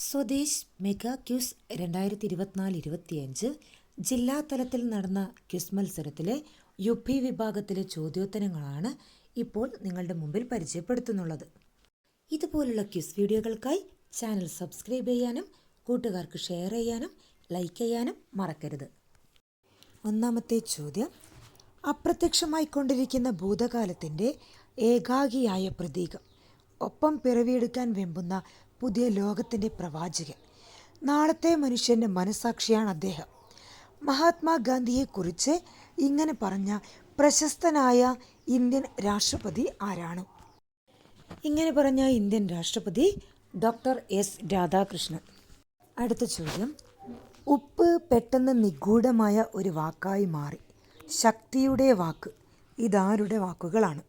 Swadesh mega quiz രണ്ടായിരത്തി ഇരുപത്തിനാല് ഇരുപത്തിയഞ്ച് ജില്ലാ തലത്തിൽ നടന്ന ക്യൂസ് മത്സരത്തിലെ യു പി വിഭാഗത്തിലെ ചോദ്യോത്തരങ്ങളാണ് ഇപ്പോൾ നിങ്ങളുടെ മുമ്പിൽ പരിചയപ്പെടുത്തുന്നുള്ളത്. ഇതുപോലുള്ള ക്യൂസ് വീഡിയോകൾക്കായി ചാനൽ സബ്സ്ക്രൈബ് ചെയ്യാനും കൂട്ടുകാർക്ക് ഷെയർ ചെയ്യാനും ലൈക്ക് ചെയ്യാനും മറക്കരുത്. ഒന്നാമത്തെ ചോദ്യം. അപ്രത്യക്ഷമായി കൊണ്ടിരിക്കുന്ന ഭൂതകാലത്തിന്റെ ഏകാഗിയായ പ്രതീകം. ഒപ്പം പിറവിയെടുക്കാൻ വെമ്പുന്ന പുതിയ ലോകത്തിന്റെ പ്രവാചകൻ. നാളത്തെ മനുഷ്യന്റെ മനസാക്ഷിയാണ് അദ്ദേഹം. മഹാത്മാഗാന്ധിയെക്കുറിച്ച് ഇങ്ങനെ പറഞ്ഞ പ്രശസ്തനായ ഇന്ത്യൻ രാഷ്ട്രപതി ആരാണ്? ഇങ്ങനെ പറഞ്ഞ ഇന്ത്യൻ രാഷ്ട്രപതി ഡോക്ടർ എസ് രാധാകൃഷ്ണൻ. അടുത്ത ചോദ്യം. ഉപ്പ് പെട്ടെന്ന് നിഗൂഢമായ ഒരു വാക്കായി മാറി. ശക്തിയുടെ വാക്ക്. ഇതാരുടെ വാക്കുകളാണ്?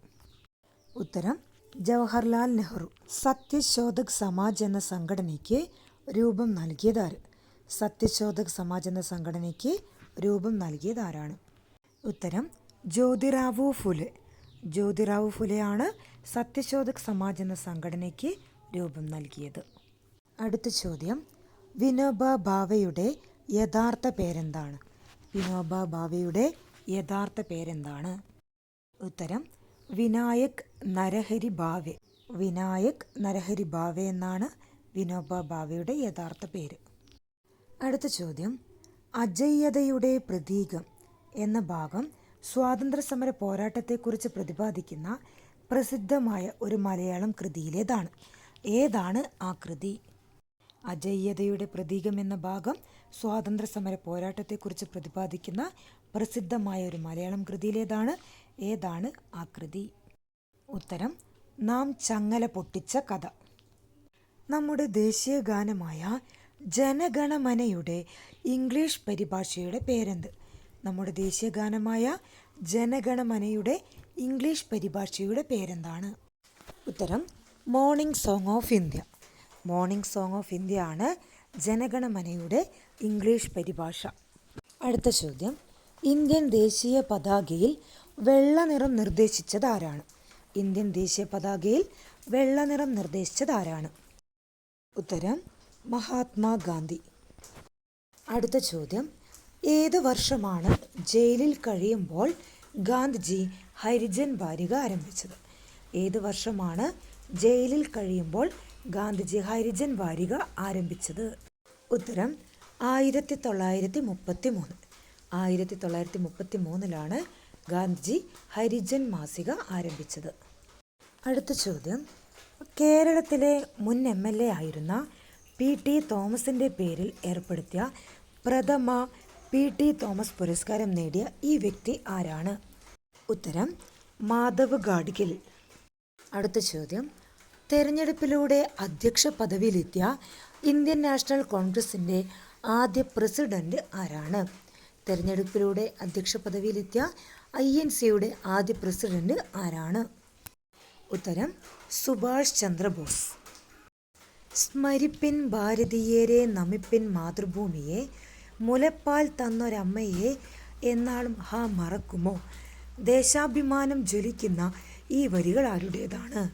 ഉത്തരം. ജവഹർലാൽ നെഹ്റു സത്യശോധക് സമാജ് എന്ന സംഘടനയ്ക്ക് രൂപം നൽകിയതാര്? സത്യശോധക് സമാജ് എന്ന സംഘടനയ്ക്ക് രൂപം നൽകിയതാരാണ്? ഉത്തരം ജ്യോതിറാവു ഫുലെ. ജ്യോതിറാവു ഫുലെയാണ് സത്യശോധക് സമാജ് എന്ന സംഘടനയ്ക്ക് രൂപം നൽകിയത്. അടുത്ത ചോദ്യം വിനോബ ഭാവയുടെ യഥാർത്ഥ പേരെന്താണ്? വിനോബ ഭാവയുടെ യഥാർത്ഥ പേരെന്താണ്? ഉത്തരം വിനായക് നരഹരി ഭാവെ വിനായക് നരഹരി ഭാവെ എന്നാണ് വിനോബ ഭാവയുടെ യഥാർത്ഥ പേര്. അടുത്ത ചോദ്യം. അജയ്യതയുടെ പ്രതീകം എന്ന ഭാഗം സ്വാതന്ത്ര്യ സമര പോരാട്ടത്തെക്കുറിച്ച് പ്രതിപാദിക്കുന്ന പ്രസിദ്ധമായ ഒരു മലയാളം കൃതിയിലേതാണ്. ഏതാണ് ആ കൃതി? അജയ്യതയുടെ പ്രതീകം എന്ന ഭാഗം സ്വാതന്ത്ര്യ സമര പോരാട്ടത്തെക്കുറിച്ച് പ്രതിപാദിക്കുന്ന പ്രസിദ്ധമായ ഒരു മലയാളം കൃതിയിലേതാണ് ഏതാണ് ആകൃതി? കൃതി ഉത്തരം നാം ചങ്ങല പൊട്ടിച്ച കഥ. നമ്മുടെ ദേശീയ ഗാനമായ ജനഗണമനയുടെ ഇംഗ്ലീഷ് പരിഭാഷയുടെ പേരെന്ത്? നമ്മുടെ ദേശീയ ഗാനമായ ജനഗണമനയുടെ ഇംഗ്ലീഷ് പരിഭാഷയുടെ പേരെന്താണ്? ഉത്തരം morning song of India. Morning song of India ആണ് ജനഗണമനയുടെ ഇംഗ്ലീഷ് പരിഭാഷ. അടുത്ത ചോദ്യം ഇന്ത്യൻ ദേശീയ പതാകയിൽ വെള്ള നിറം നിർദ്ദേശിച്ചത് ആരാണ് ഇന്ത്യൻ ദേശീയ പതാകയിൽ വെള്ള നിറം നിർദ്ദേശിച്ചത് ആരാണ് ഉത്തരം മഹാത്മാഗാന്ധി. അടുത്ത ചോദ്യം. ഏത് വർഷമാണ് ജയിലിൽ കഴിയുമ്പോൾ ഗാന്ധിജി ഹരിജൻ വാരിക ആരംഭിച്ചത്? ഏത് വർഷമാണ് ജയിലിൽ കഴിയുമ്പോൾ ഗാന്ധിജി ഹരിജൻ വാരിക ആരംഭിച്ചത്? ഉത്തരം ആയിരത്തി തൊള്ളായിരത്തി മുപ്പത്തി മൂന്ന് ആയിരത്തി തൊള്ളായിരത്തി മുപ്പത്തി മൂന്നിലാണ് ഗാന്ധിജി ഹരിജൻ മാസിക ആരംഭിച്ചത്. അടുത്ത ചോദ്യം. കേരളത്തിലെ മുൻ എം എൽ എ ആയിരുന്ന പി ടി തോമസിന്റെ പേരിൽ ഏർപ്പെടുത്തിയ പ്രഥമ പി ടി തോമസ് പുരസ്കാരം നേടിയ ഈ വ്യക്തി ആരാണ്? ഉത്തരം മാധവ് ഗാഡ്ഗിൽ. അടുത്ത ചോദ്യം. തെരഞ്ഞെടുപ്പിലൂടെ അധ്യക്ഷ പദവിയിലെത്തിയ ഇന്ത്യൻ നാഷണൽ കോൺഗ്രസിന്റെ ആദ്യ പ്രസിഡന്റ് ആരാണ്? തെരഞ്ഞെടുപ്പിലൂടെ അധ്യക്ഷ പദവിയിലെത്തിയ ഐ എൻ സിയുടെ ആദ്യ പ്രസിഡന്റ് ആരാണ്? ഉത്തരം സുഭാഷ് ചന്ദ്രബോസ്. സ്മരിപ്പിൻ ഭാരതീയരെ നമിപ്പിൻ മാതൃഭൂമിയെ മുലപ്പാൽ തന്നൊരമ്മയെ എന്നാളും ഹാ മറക്കുമോ? ദേശാഭിമാനം ജ്വലിക്കുന്ന ഈ വരികൾ ആരുടേതാണ്?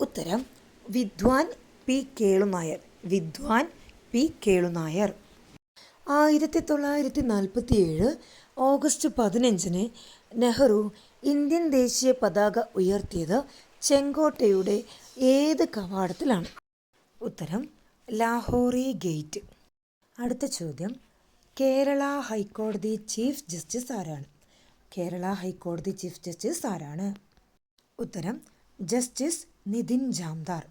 ഉത്തരം വിദ്വാൻ പി കേളുനായർ. വിദ്വാൻ പി കേളുനായർ. ആയിരത്തി തൊള്ളായിരത്തി നാൽപ്പത്തി ഏഴ് ഓഗസ്റ്റ് പതിനഞ്ചിന് നെഹ്റു ഇന്ത്യൻ ദേശീയ പതാക ഉയർത്തിയത് ചെങ്കോട്ടയുടെ ഏത് കവാടത്തിലാണ്? ഉത്തരം ലാഹോറി ഗേറ്റ്. അടുത്ത ചോദ്യം കേരള ഹൈക്കോടതി ചീഫ് ജസ്റ്റിസ് ആരാണ്? കേരള ഹൈക്കോടതി ചീഫ് ജസ്റ്റിസ് ആരാണ്? ഉത്തരം ജസ്റ്റിസ് നിതിൻ ജാംദാർ.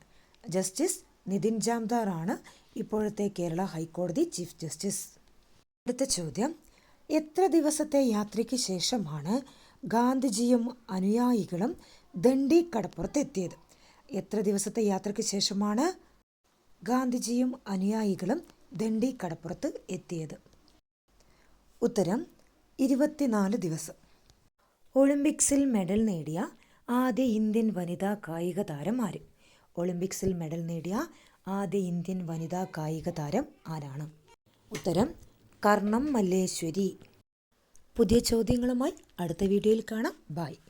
ജസ്റ്റിസ് നിതിൻ ജാംദാർ ആണ് ഇപ്പോഴത്തെ കേരള ഹൈക്കോടതി ചീഫ് ജസ്റ്റിസ്. അടുത്ത ചോദ്യം. എത്ര ദിവസത്തെ യാത്രയ്ക്ക് ശേഷമാണ് ഗാന്ധിജിയും അനുയായികളും ദണ്ഡി കടപ്പുറത്തെത്തിയത് എത്ര ദിവസത്തെ യാത്രയ്ക്ക് ശേഷമാണ് ഗാന്ധിജിയും അനുയായികളും ദണ്ഡി കടപ്പുറത്ത് എത്തിയത്? ഉത്തരം ഇരുപത്തിനാല് ദിവസം. ഒളിമ്പിക്സിൽ മെഡൽ നേടിയ ആദ്യ ഇന്ത്യൻ വനിതാ കായിക താരം ആര്? ഒളിമ്പിക്സിൽ മെഡൽ നേടിയ ആദ്യ ഇന്ത്യൻ വനിതാ കായിക താരം ആരാണ്? ഉത്തരം കർണം മല്ലേശ്വരി. പുതിയ ചോദ്യങ്ങളുമായി അടുത്ത വീഡിയോയിൽ കാണാം. ബായ്